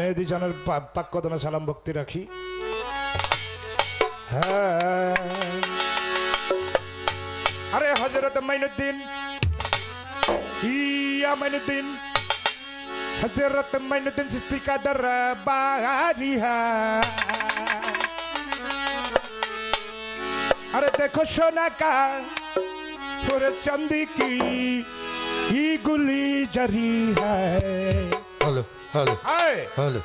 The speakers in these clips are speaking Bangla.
মেহেদি জানের পাক কদমে সালাম ভক্তি রাখি। হ্যাঁ। আরে হজরত মাইনুদ্দিন। ইয়া মাইনুদ্দিন। হজরত মাইনুদ্দিন সিস্তি কাদার বাহারিহা হ্যাঁ। আরে দেখো সোনা কা চন্দি কি গুলি জারি হ্যাঁ Hello. Hey. Hello.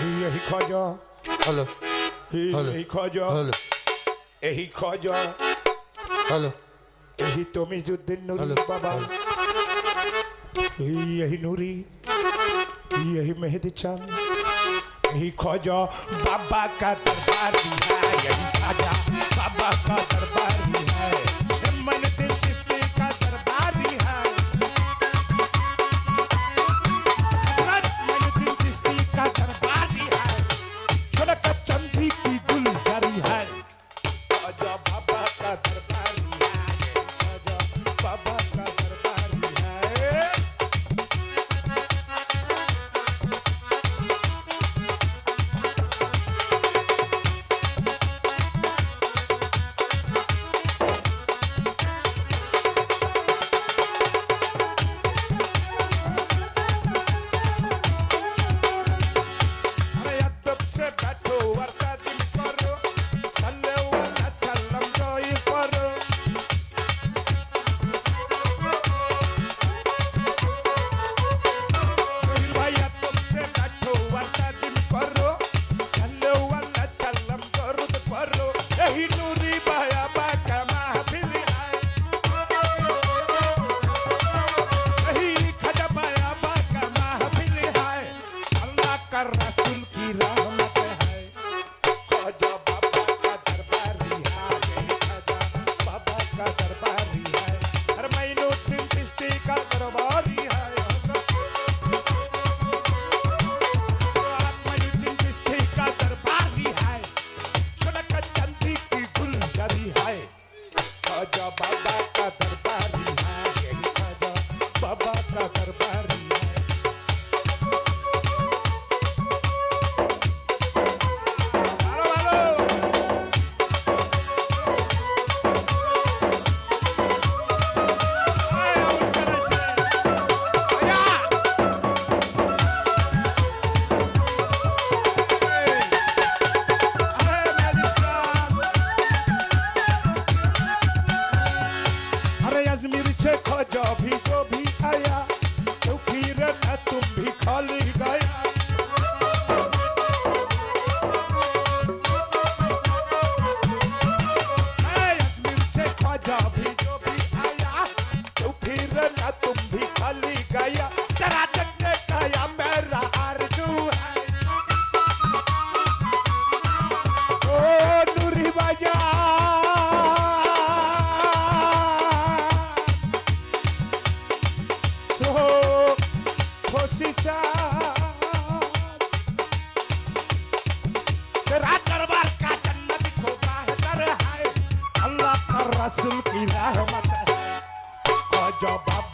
Here he called you. Hello. Here he called you. Hello. Here he called you. Hello. यही तुम जुद्दीन नूरी बाबा यही नूरी यही मेहदी चाँद यही खोजो बाबा का दरबार भी है यही खाजा बाबा का दरबार भी है बाबा का दरबारी हिरना तुम भी खाली गया। तेरा जगने गया मेरा आरज़ू। है ओ नूरी बाजा ओ खुशी तेरा জবাব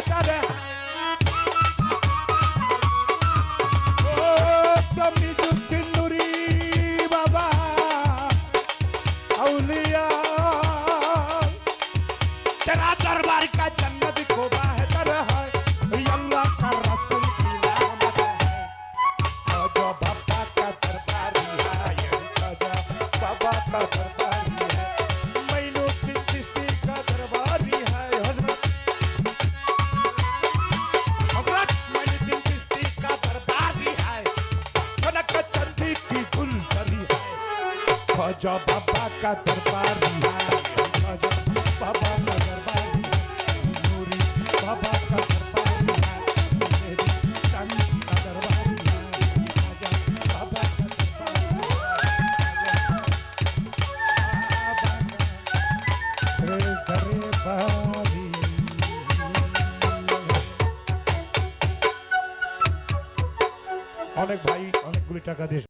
ख्वाजा बाबा का दरबारी है ख्वाजा बाबा का दरबारी है नूरी बाबा का दरबारी है मेरी चंद का दरबारी है ख्वाजा बाबा का दरबारी है बाबा का दरबारी অনেক ভাই অনেকগুলি টাকা দিয়ে